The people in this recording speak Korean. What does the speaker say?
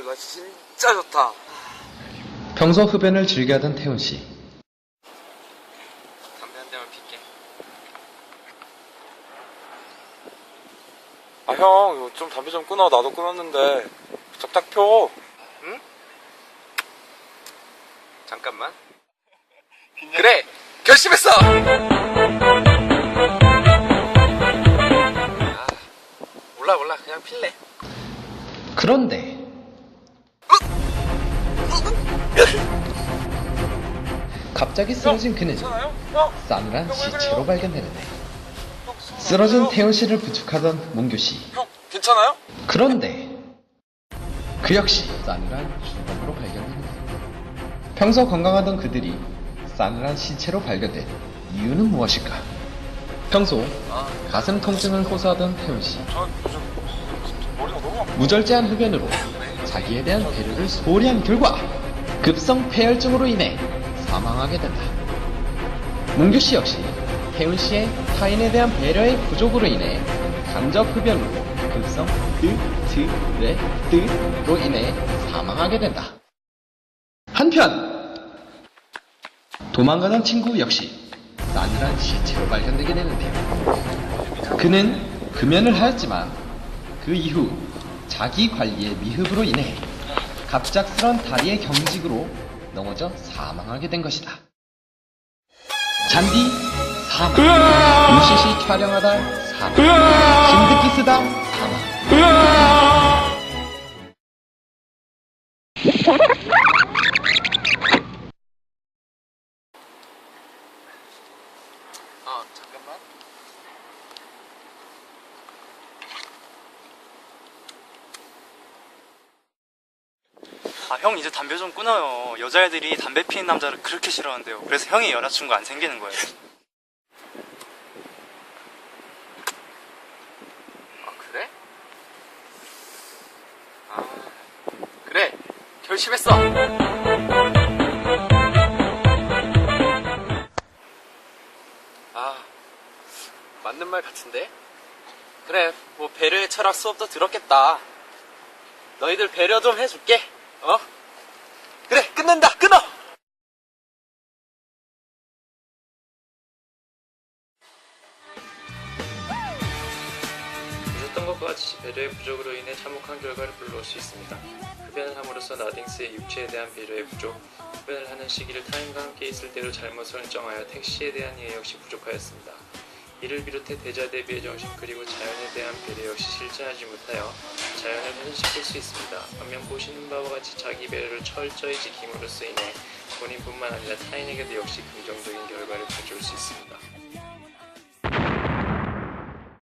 이거 진짜 좋다. 평소 흡연을 즐겨하던 태훈 씨. 담배 한 대만 필게. 아, 형, 이거 좀 담배 좀 끊어. 나도 끊었는데. 적당 펴. 응? 잠깐만. 그래! 결심했어! 아, 몰라, 몰라. 그냥 필래. 그런데 갑자기 쓰러진 그는! 싸늘한 시체로 발견되는데 쓰러진. 태훈 씨를 부축하던 문규 씨. 형, 괜찮아요? 그런데 그 역시 싸늘한 주범으로 발견되는데 평소 건강하던 그들이 싸늘한 시체로 발견된 이유는 무엇일까? 평소 아, 가슴 통증을 호소하던 태훈 씨. 무절제한 흡연으로 자기에 대한 배려를 소홀히 한 결과 급성 폐혈증으로 인해 사망하게 된다. 문규 씨 역시 태훈 씨의 타인에 대한 배려의 부족으로 인해 간접 흡연으로 급성 뜨트레뜨로 인해 사망하게 된다. 한편 도망가던 친구 역시 싸늘한 시체로 발견되게 되는데요. 그는 금연을 하였지만 그 이후 자기 관리의 미흡으로 인해 갑작스런 다리의 경직으로 넘어져 사망하게 된 것이다. 잔디 사망, UCC 촬영하다 사망, 신드기 쓰다 사망. 아, 잠깐만. 아, 형 이제 담배 좀 끊어요. 여자애들이 담배 피는 남자를 그렇게 싫어한대요. 그래서 형이 여자친구 안 생기는 거예요. 아, 그래? 아, 그래. 결심했어. 아, 맞는 말 같은데? 그래, 뭐 배려의 철학 수업도 들었겠다. 너희들 배려 좀 해줄게. 어? 그래, 끝낸다. 끊어. 보셨던 것과 같이 배려의 부족으로 인해 참혹한 결과를 불러올 수 있습니다. 흡연을 함으로써 나딩스의 육체에 대한 배려의 부족, 흡연을 하는 시기를 타인과 함께 있을 때로 잘못 설정하여 택시에 대한 이해 역시 부족하였습니다. 이를 비롯해 대자 대비의 정신 그리고 자연에 대한 배려 역시 실천하지 못하여 자연을 훼손시킬 수 있습니다. 반면 보시는 바와 같이 자기 배려를 철저히 지킴으로써 인해 본인뿐만 아니라 타인에게도 역시 긍정적인 결과를 가져올 수 있습니다.